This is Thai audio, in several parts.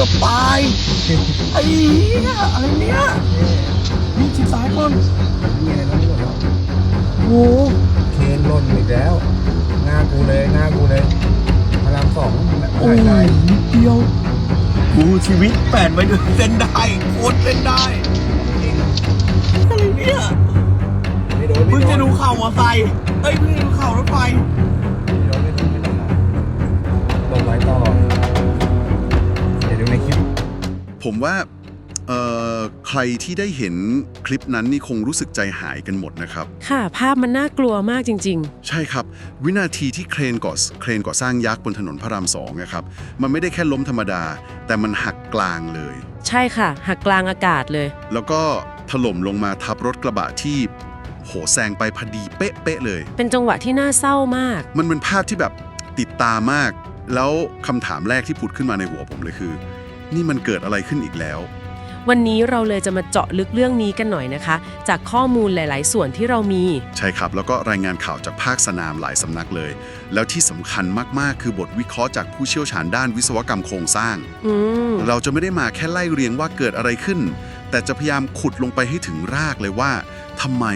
กือบตายไอ้เหี้ยอะไรเนี่ยนี่ชิดซ้ายก่อนมีอะไรบ้างหมดแล้วโอ้เคนหล่นอีกแล้วหน้ากูเลยหน้ากูเลยพระรามสองโอ้หายยใจนิดเดียวกูชีวิตแปดไว้ด้วยเส้นได้โคตรเส้นได้อะไรเนี่ยไม่โดนเพิ่ไม่งโดจะนดูข่าวมอไซค์เอ้ยเพิ่งจะดูข่าวรถไฟ ผมว่าเอ่อใครที่ได้เห็นคลิปนั้นนี่คงรู้สึกใจหายกันหมดนะครับ ค่ะ ภาพมันน่ากลัวมากจริงใช่ครับ วินาทีที่เครนก่อสเครนก่อสร้างยักษ์บนถนนพระรามสองนะครับ มันไม่ได้แค่ล้มธรรมดา แต่มันหักกลางเลยๆใช่ค่ะ หักกลางอากาศเลย แล้วก็ถล่มลงมาทับรถกระบะที่โหแซงไปพอดีเป๊ะๆเลย เป็นจังหวะที่น่าเศร้ามาก มันเป็นภาพที่แบบติดตามาก แล้วคำถามแรกที่ผุดขึ้นมาในหัวผมเลยคือ นี่มันเกิดอะไรขึ้นอีกแล้ว วันนี้เราเลยจะมาเจาะลึกเรื่องนี้กันหน่อยนะคะ จากข้อมูลหลาย ๆ ส่วนที่เรามี ใช่ครับ แล้วก็รายงานข่าวจากภาคสนามหลายสำนักเลย แล้วที่สำคัญมาก ๆ คือบทวิเคราะห์จากผู้เชี่ยวชาญด้านวิศวกรรมโครงสร้าง อืม เราจะไม่ได้มาแค่ไล่เรียงว่าเกิดอะไรขึ้น แต่จะพยายามขุดลงไปให้ถึงรากเลยว่าทำไม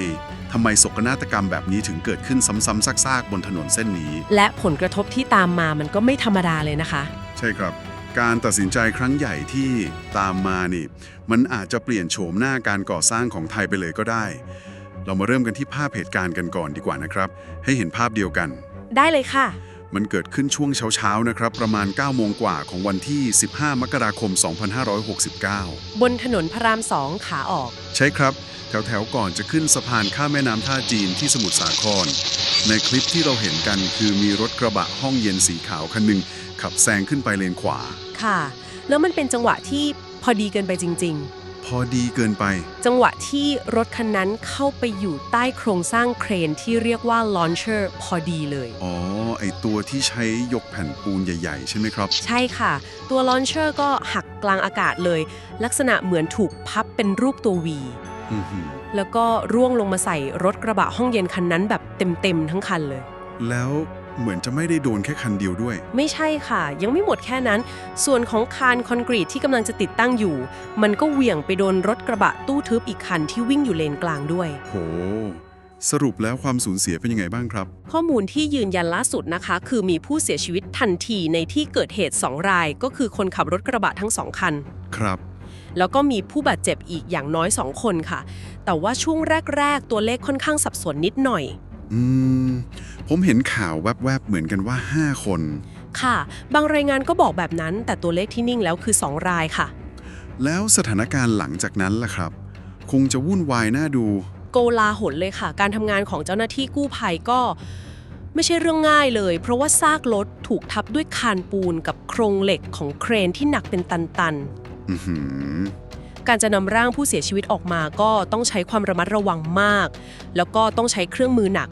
ทำไมโศกนาฏกรรมแบบนี้ถึงเกิดขึ้นซ้ำๆซากๆบนถนนเส้นนี้ และผลกระทบที่ตามมามันก็ไม่ธรรมดาเลยนะคะ ใช่ครับ การตัดสินใจครั้งใหญ่ที่ตามมานี่ มันอาจจะเปลี่ยนโฉมหน้าการก่อสร้างของไทยไปเลยก็ได้ เรามาเริ่มกันที่ภาพเหตุการณ์กันก่อนดีกว่านะครับ ให้เห็นภาพเดียวกัน ได้เลยค่ะ มันเกิดขึ้นช่วงเช้าๆนะครับ ประมาณ 9 โมงกว่าของวันที่ 15 มกราคม 2569 บนถนนพระรามสองขาออก ใช่ครับ แถวๆก่อนจะขึ้นสะพานข้ามแม่น้ำท่าจีนที่สมุทรสาคร ในคลิปที่เราเห็นกันคือมีรถกระบะห้องเย็นสีขาวคันหนึ่ง ขับแซงขึ้นไปเลนขวา ค่ะ แล้วมันเป็นจังหวะที่พอดีเกินไปจริง พอดีเกินไป ๆ จังหวะที่รถคันนั้นเข้าไปอยู่ใต้โครงสร้างเครนที่เรียกว่าลอนเชอร์พอดีเลย อ๋อ ไอตัวที่ใช้ยกแผ่นปูนใหญ่ ๆ ใช่ไหมครับ ใช่ค่ะ ตัวลอนเชอร์ก็หักกลางอากาศเลย ลักษณะเหมือนถูกพับเป็นรูปตัววี อือหือแล้วก็ร่วงลงมาใส่รถกระบะห้องเย็นคันนั้นแบบเต็มๆทั้งคันเลย แล้ว เหมือนจะไม่ได้โดนแค่คันเดียวด้วย ไม่ใช่ค่ะ ยังไม่หมดแค่นั้น ส่วนของคานคอนกรีตที่กำลังจะติดตั้งอยู่ มันก็เหวี่ยงไปโดนรถกระบะตู้ทึบอีกคันที่วิ่งอยู่เลนกลางด้วย โห สรุปแล้วความสูญเสียเป็นยังไงบ้างครับ ข้อมูลที่ยืนยันล่าสุดนะคะ คือมีผู้เสียชีวิตทันทีในที่เกิดเหตุ 2 ราย ก็คือคนขับรถกระบะทั้งสองคัน ครับ แล้วก็มีผู้บาดเจ็บอีกอย่างน้อย 2 คนค่ะ แต่ว่าช่วงแรก ๆ ตัวเลขค่อนข้างสับสนนิดหน่อย อืม ผมเห็นข่าวแวบๆ เหมือนกันว่า 5 คน ค่ะ บางรายงานก็บอกแบบนั้น แต่ตัวเลขที่นิ่งแล้วคือ 2 รายค่ะ แล้วสถานการณ์หลังจากนั้นล่ะครับ คงจะวุ่นวายน่าดู โกลาหลเลยค่ะ การทำงานของเจ้าหน้าที่กู้ภัยก็ ไม่ใช่เรื่องง่ายเลย เพราะว่าซากรถถูกทับด้วยคานปูนกับโครงเหล็กของเครนที่หนักเป็นตันอือหือๆ การจะนำร่างผู้เสียชีวิตออกมาก็ต้องใช้ความระมัดระวังมาก แล้วก็ต้องใช้เครื่องมือหนัก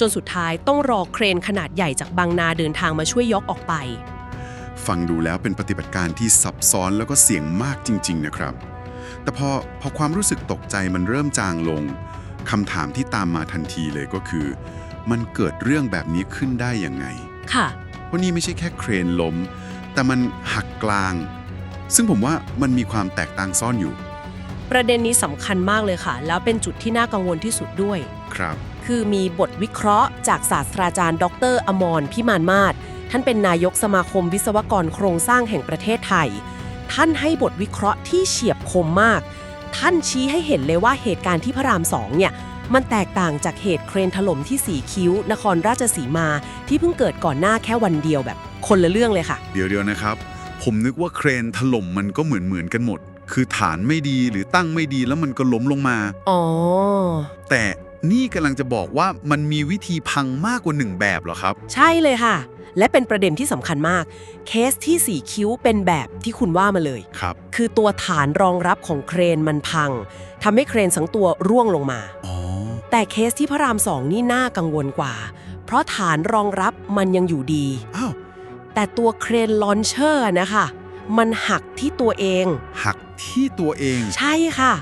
จนสุดท้ายต้องรอเครนขนาดใหญ่จากบางนาเดินทางมาช่วยยกออกไป ฟังดูแล้วเป็นปฏิบัติการที่ซับซ้อนแล้วก็เสี่ยงมากจริง ๆ นะครับ แต่พอพอความรู้สึกตกใจมันเริ่มจางลงคำถามที่ตามมาทันทีเลยก็คือ มันเกิดเรื่องแบบนี้ขึ้นได้ยังไง ค่ะ เพราะนี่ไม่ใช่แค่เครนล้ม แต่มันหักกลาง ซึ่งผมว่ามันมีความแตกต่างซ่อนอยู่ ประเด็นนี้สำคัญมากเลยค่ะ แล้วเป็นจุดที่น่ากังวลที่สุดด้วย ครับ คือมีบทวิเคราะห์จากศาสตราจารย์ ดร อมรพิมานมาศท่านเป็นนายกสมาคมวิศวกรโครงสร้างแห่งประเทศไทย ท่านให้บทวิเคราะห์ที่เฉียบคมมาก ท่านชี้ให้เห็นเลยว่าเหตุการณ์ที่พระรามสองเนี่ยมันแตกต่างจากเหตุเครนถล่มที่สีคิ้ว นครราชสีมาที่เพิ่งเกิดก่อนหน้าแค่วันเดียวแบบคนละเรื่องเลยค่ะ เดี๋ยวเดียวนะครับ ผมนึกว่าเครนถล่มมันก็เหมือนเหมือนๆกันหมด คือฐานไม่ดีหรือตั้งไม่ดีแล้วมันก็ล้มลงมา อ๋อ แต่นี่กำลังจะบอกว่ามันมีวิธีพังมากกว่าหนึ่งแบบเหรอครับ ใช่เลยค่ะ และเป็นประเด็นที่สำคัญมาก เคสที่สีคิ้วเป็นแบบที่คุณว่ามาเลย ครับ คือตัวฐานรองรับของเครนมันพังทำให้เครนสังตัวร่วงลงมา อ๋อ แต่เคสที่พระรามสองนี่น่ากังวลกว่า เพราะฐานรองรับมันยังอยู่ดี อ้าว แต่ตัวเครนลอนเชอร์นะคะมันหักที่ตัวเอง หักที่ตัวเอง ใช่ค่ะ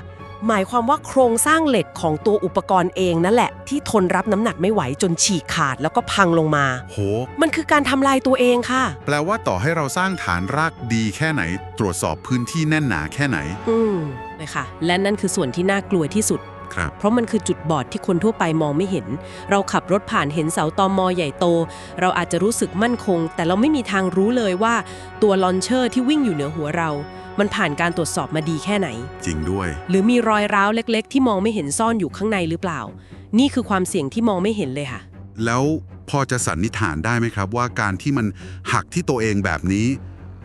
หมายความว่าโครงสร้างเหล็กของตัวอุปกรณ์เองนั่นแหละ ที่ทนรับน้ำหนักไม่ไหวจนฉีกขาดแล้วก็พังลงมา โห มันคือการทำลายตัวเองค่ะ แปลว่าต่อให้เราสร้างฐานรากดีแค่ไหน ตรวจสอบพื้นที่แน่นหนาแค่ไหน อืมเลยค่ะ และนั่นคือส่วนที่น่ากลัวที่สุดครับ เพราะมันคือจุดบอดที่คนทั่วไปมองไม่เห็น เราขับรถผ่านเห็นเสาตอมอใหญ่โต เราอาจจะรู้สึกมั่นคง แต่เราไม่มีทางรู้เลยว่าตัวลอนเชอร์ที่วิ่งอยู่เหนือหัวเรา มันผ่านการตรวจสอบมาดีแค่ไหน จริงด้วย หรือมีรอยร้าวเล็ก ๆ ที่มองไม่เห็นซ่อนอยู่ข้างในหรือเปล่า นี่คือความเสี่ยงที่มองไม่เห็นเลยค่ะ แล้วพอจะสันนิษฐานได้ไหมครับ ว่าการที่มันหักที่ตัวเองแบบนี้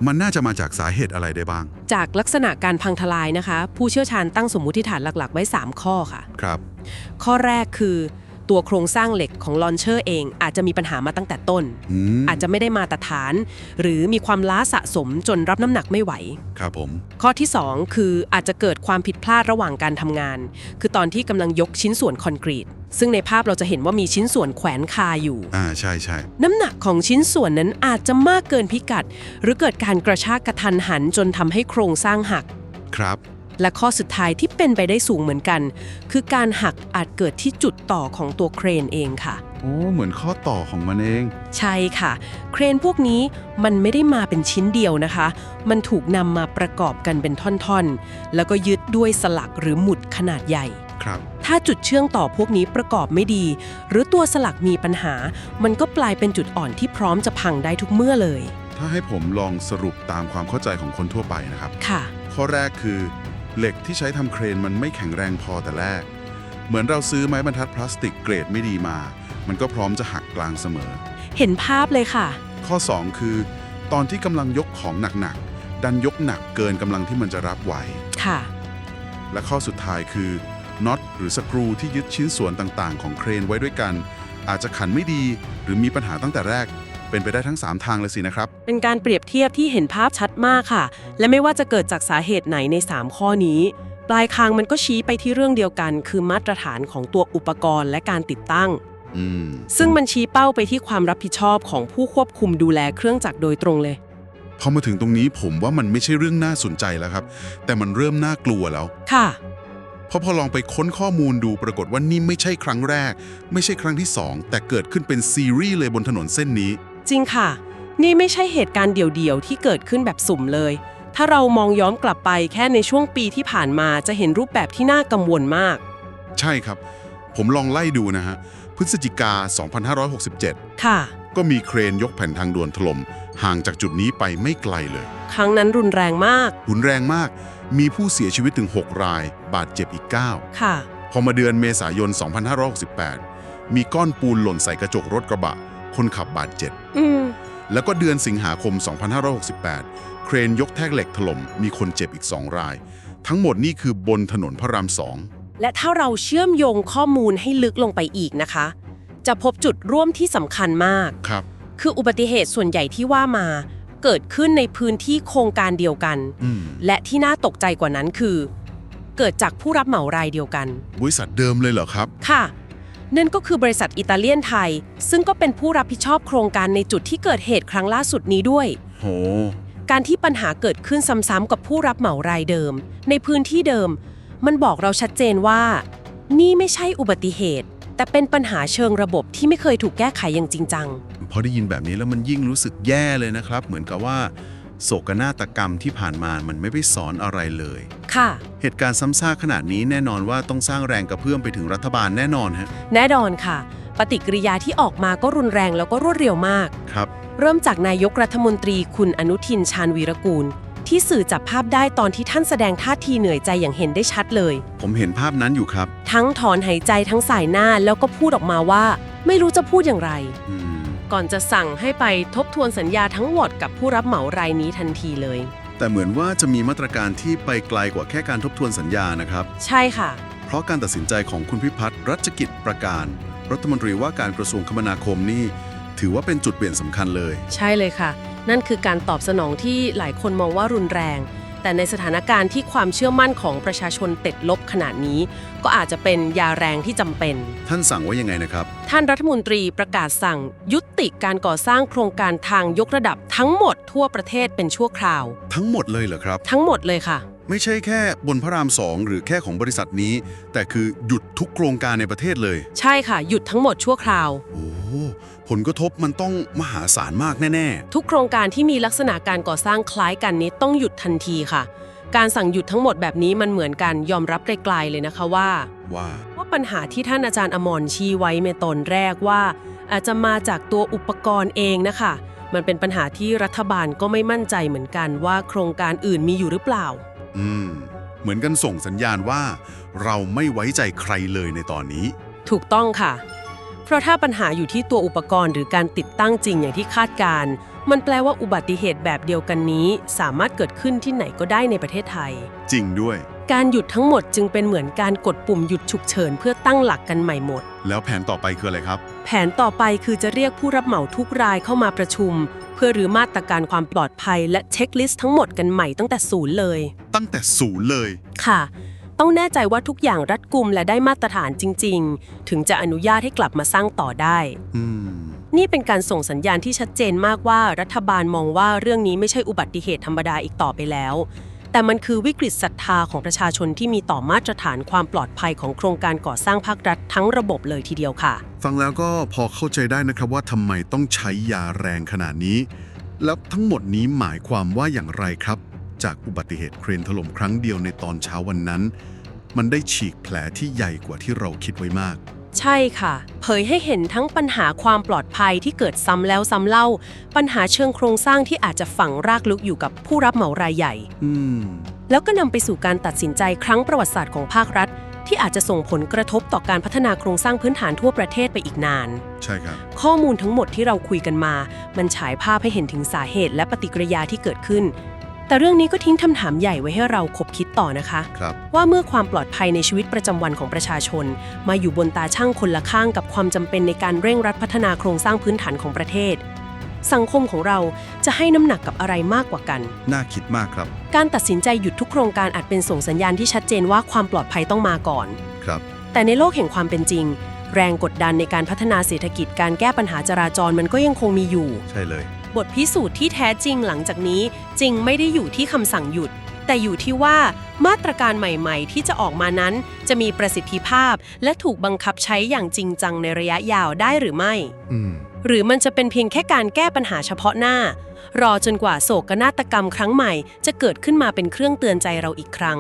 มันน่าจะมาจากสาเหตุอะไรได้บ้าง จากลักษณะการพังทลายนะคะ ผู้เชี่ยวชาญตั้งสมมุติฐานหลัก ๆ ไว้ 3 ข้อค่ะ ครับ ข้อแรกคือ ตัวโครงสร้างเหล็กของลอนเชอร์เอง อาจจะมีปัญหามาตั้งแต่ต้นอืมอาจจะไม่ได้มาตรฐาน หรือมีความล้าสะสมจนรับน้ำหนักไม่ไหว ครับผม ข้อที่ 2 คืออาจจะเกิดความผิดพลาดระหว่างการทำงาน คือตอนที่กำลังยกชิ้นส่วนคอนกรีต ซึ่งในภาพเราจะเห็นว่ามีชิ้นส่วนแขวนคาอยู่ อ่าใช่ใช่น้ำหนักของชิ้นส่วนนั้นอาจจะมากเกินพิกัด หรือเกิดการกระชากกระทันหันจนทำให้โครงสร้างหัก ครับ และข้อสุดท้ายที่เป็นไปได้สูงเหมือนกัน คือการหักอาจเกิดที่จุดต่อของตัวเครนเองค่ะ โอ้เหมือนข้อต่อของมันเอง ใช่ค่ะ เครนพวกนี้มันไม่ได้มาเป็นชิ้นเดียวนะคะ มันถูกนำมาประกอบกันเป็นท่อนๆ แล้วก็ยึดด้วยสลักหรือหมุดขนาดใหญ่ ครับ ถ้าจุดเชื่องต่อพวกนี้ประกอบไม่ดี หรือตัวสลักมีปัญหา มันก็กลายเป็นจุดอ่อนที่พร้อมจะพังได้ทุกเมื่อเลย ถ้าให้ผมลองสรุปตามความเข้าใจของคนทั่วไปนะครับ ค่ะ ข้อแรกคือ เหล็กที่ใช้ทำเครนมันไม่แข็งแรงพอแต่แรก เหมือนเราซื้อไม้บรรทัดพลาสติกเกรดไม่ดีมา มันก็พร้อมจะหักกลางเสมอ เห็นภาพเลยค่ะ ข้อ 2 คือ ตอนที่กำลังยกของหนักๆ ดันยกหนักเกินกำลังที่มันจะรับไหว ค่ะ และข้อสุดท้ายคือน็อตหรือสกรูที่ยึดชิ้นส่วนต่างๆ ของเครนไว้ด้วยกัน อาจจะขันไม่ดีหรือมีปัญหาตั้งแต่แรก เป็นไปได้ทั้ง 3 ทางเลยสินะครับ เป็นการเปรียบเทียบที่เห็นภาพชัดมากค่ะ และไม่ว่าจะเกิดจากสาเหตุไหนใน 3 ข้อนี้ ปลายคางมันก็ชี้ไปที่เรื่องเดียวกัน คือมาตรฐานของตัวอุปกรณ์และการติดตั้ง อืม ซึ่งมันชี้เป้าไปที่ความรับผิดชอบของผู้ควบคุมดูแลเครื่องจักรโดยตรงเลย พอมาถึงตรงนี้ผมว่ามันไม่ใช่เรื่องน่าสนใจแล้วครับ แต่มันเริ่มน่ากลัวแล้ว ค่ะ เพราะพอลองไปค้นข้อมูลดูปรากฏว่านี่ไม่ใช่ครั้งแรก ไม่ใช่ครั้งที่2แต่เกิดขึ้นเป็นซีรีส์เลยบนถนนเส้นนี้ จริงค่ะ นี่ไม่ใช่เหตุการณ์เดี่ยวๆ ที่เกิดขึ้นแบบสุ่มเลย ถ้าเรามองย้อนกลับไปแค่ในช่วงปีที่ผ่านมาจะเห็นรูปแบบที่น่ากังวลมาก ใช่ครับ ผมลองไล่ดูนะฮะ พฤศจิกา 2567 ค่ะ ก็มีเครนยกแผ่นทางด่วนถล่มห่างจากจุดนี้ไปไม่ไกลเลย ครั้งนั้นรุนแรงมาก รุนแรงมาก มีผู้เสียชีวิตถึง 6 ราย บาดเจ็บอีก 9 ค่ะ พอมาเดือนเมษายน 2568 มีก้อนปูนหล่นใส่กระจกรถกระบะ คนขับบาดเจ็บอืมแล้วก็เดือนสิงหาคม 2568 เครนยกแท่งเหล็กถล่มมีคนเจ็บอีก 2 ราย ทั้งหมดนี่คือบนถนนพระรามสองและถ้าเราเชื่อมโยงข้อมูลให้ลึกลงไปอีกนะคะ จะพบจุดร่วมที่สำคัญมากครับ คืออุบัติเหตุส่วนใหญ่ที่ว่ามา เกิดขึ้นในพื้นที่โครงการเดียวกันอืมและที่น่าตกใจกว่านั้นคือ เกิดจากผู้รับเหมารายเดียวกัน บริษัทเดิมเลยเหรอครับ ค่ะ นั่นก็คือบริษัทอิตาเลียนไทย ซึ่งก็เป็นผู้รับผิดชอบโครงการในจุดที่เกิดเหตุครั้งล่าสุดนี้ด้วย โห การที่ปัญหาเกิดขึ้นซ้ำๆกับผู้รับเหมารายเดิม ในพื้นที่เดิม มันบอกเราชัดเจนว่า นี่ไม่ใช่อุบัติเหตุ แต่เป็นปัญหาเชิงระบบที่ไม่เคยถูกแก้ไขอย่างจริงจัง พอได้ยินแบบนี้แล้วมันยิ่งรู้สึกแย่เลยนะครับ เหมือนกับว่า โศกนาฏกรรมที่ผ่านมามันไม่ไปสอนอะไรเลย ค่ะ เหตุการณ์ซ้ำซากขนาดนี้แน่นอนว่าต้องสร้างแรงกระเพื่อมไปถึงรัฐบาลแน่นอนฮะแน่นอนค่ะ ปฏิกิริยาที่ออกมาก็รุนแรงแล้วก็รวดเร็วมาก ครับ เริ่มจากนายกรัฐมนตรีคุณอนุทินชาญวีรกูล ที่สื่อจับภาพได้ตอนที่ท่านแสดงท่าทีเหนื่อยใจอย่างเห็นได้ชัดเลย ผมเห็นภาพนั้นอยู่ครับ ทั้งถอนหายใจทั้งสายหน้าแล้วก็พูดออกมาว่า ไม่รู้จะพูดอย่างไร อืม ก่อนจะสั่งให้ไปทบทวนสัญญาทั้งหมดกับผู้รับเหมารายนี้ทันทีเลย แต่เหมือนว่าจะมีมาตรการที่ไปไกลกว่าแค่การทบทวนสัญญานะครับ ใช่ค่ะ เพราะการตัดสินใจของคุณพิพัฒน์รัชกิจประการ รัฐมนตรีว่าการกระทรวงคมนาคมนี่ ถือว่าเป็นจุดเปลี่ยนสำคัญเลย ใช่เลยค่ะ นั่นคือการตอบสนองที่หลายคนมองว่ารุนแรง แต่ในสถานการณ์ที่ความเชื่อมั่นของประชาชนติดลบขนาดนี้ ก็อาจจะเป็นยาแรงที่จำเป็น ท่านสั่งว่ายังไงนะครับ ท่านรัฐมนตรีประกาศสั่งยุติการก่อสร้างโครงการทางยกระดับทั้งหมดทั่วประเทศเป็นชั่วคราว ทั้งหมดเลยเหรอครับ ทั้งหมดเลยค่ะ ไม่ใช่แค่บนพระรามสองหรือแค่ของบริษัทนี้ แต่คือหยุดทุกโครงการในประเทศเลย ใช่ค่ะ หยุดทั้งหมดชั่วคราว โอ้ ผลกระทบมันต้องมหาศาลมากแน่ ทุกโครงการที่มีลักษณะการก่อสร้างคล้ายกันนี้ต้องหยุดทันทีค่ะ การสั่งหยุดทั้งหมดแบบนี้มันเหมือนกันยอมรับไกลๆเลยนะคะว่า ๆ ว่า ว่าปัญหาที่ท่านอาจารย์อมรชี้ไว้ในตอนแรกว่า อาจจะมาจากตัวอุปกรณ์เองนะคะ มันเป็นปัญหาที่รัฐบาลก็ไม่มั่นใจเหมือนกันว่าโครงการอื่นมีอยู่หรือเปล่า อืม เหมือนกันส่งสัญญาณว่า เราไม่ไว้ใจใครเลยในตอนนี้ ถูกต้องค่ะ เพราะถ้าปัญหาอยู่ที่ตัวอุปกรณ์หรือการติดตั้งจริงอย่างที่คาดการณ์มันแปลว่าอุบัติเหตุแบบเดียวกันนี้ สามารถเกิดขึ้นที่ไหนก็ได้ในประเทศไทย จริงด้วย การหยุดทั้งหมดจึงเป็นเหมือนการกดปุ่มหยุดฉุกเฉินเพื่อตั้งหลักกันใหม่หมด แล้วแผนต่อไปคืออะไรครับ แผนต่อไปคือจะเรียกผู้รับเหมาทุกรายเข้ามาประชุม เพื่อรื้อมาตรการความปลอดภัย และเช็คลิสต์ทั้งหมดกันใหม่ตั้งแต่ศูนย์เลย ตั้งแต่ศูนย์เลย ค่ะ ต้องแน่ใจว่าทุกอย่างรัดกุมและได้มาตรฐานจริง ๆ ถึงจะอนุญาตให้กลับมาสร้างต่อได้อืมนี่เป็นการส่งสัญญาณที่ชัดเจนมากว่ารัฐบาลมองว่าเรื่องนี้ไม่ใช่อุบัติเหตุธรรมดาอีกต่อไปแล้ว แต่มันคือวิกฤตศรัทธาของประชาชนที่มีต่อมาตรฐานความปลอดภัยของโครงการก่อสร้างภาครัฐทั้งระบบเลยทีเดียวค่ะ ฟังแล้วก็พอเข้าใจได้นะครับว่าทำไมต้องใช้ยาแรงขนาดนี้ แล้วทั้งหมดนี้หมายความว่าอย่างไรครับ จากอุบัติเหตุเครนถล่มครั้งเดียวในตอนเช้าวันนั้น มันได้ฉีกแผลที่ใหญ่กว่าที่เราคิดไว้มาก ใช่ค่ะ เผยให้เห็นทั้งปัญหาความปลอดภัยที่เกิดซ้ำแล้วซ้ำเล่า ปัญหาเชิงโครงสร้างที่อาจจะฝังรากลึกอยู่กับผู้รับเหมารายใหญ่ อืม แล้วก็นำไปสู่การตัดสินใจครั้งประวัติศาสตร์ของภาครัฐ ที่อาจจะส่งผลกระทบต่อการพัฒนาโครงสร้างพื้นฐานทั่วประเทศไปอีกนาน ใช่ครับ ข้อมูลทั้งหมดที่เราคุยกันมา มันฉายภาพให้เห็นถึงสาเหตุและปฏิกิริยาที่เกิดขึ้น แต่เรื่องนี้ก็ทิ้งคำถามใหญ่ไว้ให้เราคบคิดต่อนะคะ ครับ ว่าเมื่อความปลอดภัยในชีวิตประจำวันของประชาชน มาอยู่บนตาช่างคนละข้างกับความจำเป็นในการเร่งรัดพัฒนาโครงสร้างพื้นฐานของประเทศ สังคมของเราจะให้น้ำหนักกับอะไรมากกว่ากัน น่าคิดมากครับ การตัดสินใจหยุดทุกโครงการอาจเป็นส่งสัญญาณที่ชัดเจนว่าความปลอดภัยต้องมาก่อน ครับ แต่ในโลกแห่งความเป็นจริง แรงกดดันในการพัฒนาเศรษฐกิจการแก้ปัญหาจราจรมันก็ยังคงมีอยู่ ใช่เลย บทพิสูจน์ที่แท้จริงหลังจากนี้จริงไม่ได้อยู่ที่คำสั่งหยุด แต่อยู่ที่ว่ามาตรการใหม่ๆ ที่จะออกมานั้น จะมีประสิทธิภาพ และถูกบังคับใช้อย่างจริงจังในระยะยาวได้หรือไม่ อืม หรือมันจะเป็นเพียงแค่การแก้ปัญหาเฉพาะหน้า รอจนกว่าโศกนาฏกรรมครั้งใหม่ จะเกิดขึ้นมาเป็นเครื่องเตือนใจเราอีกครั้ง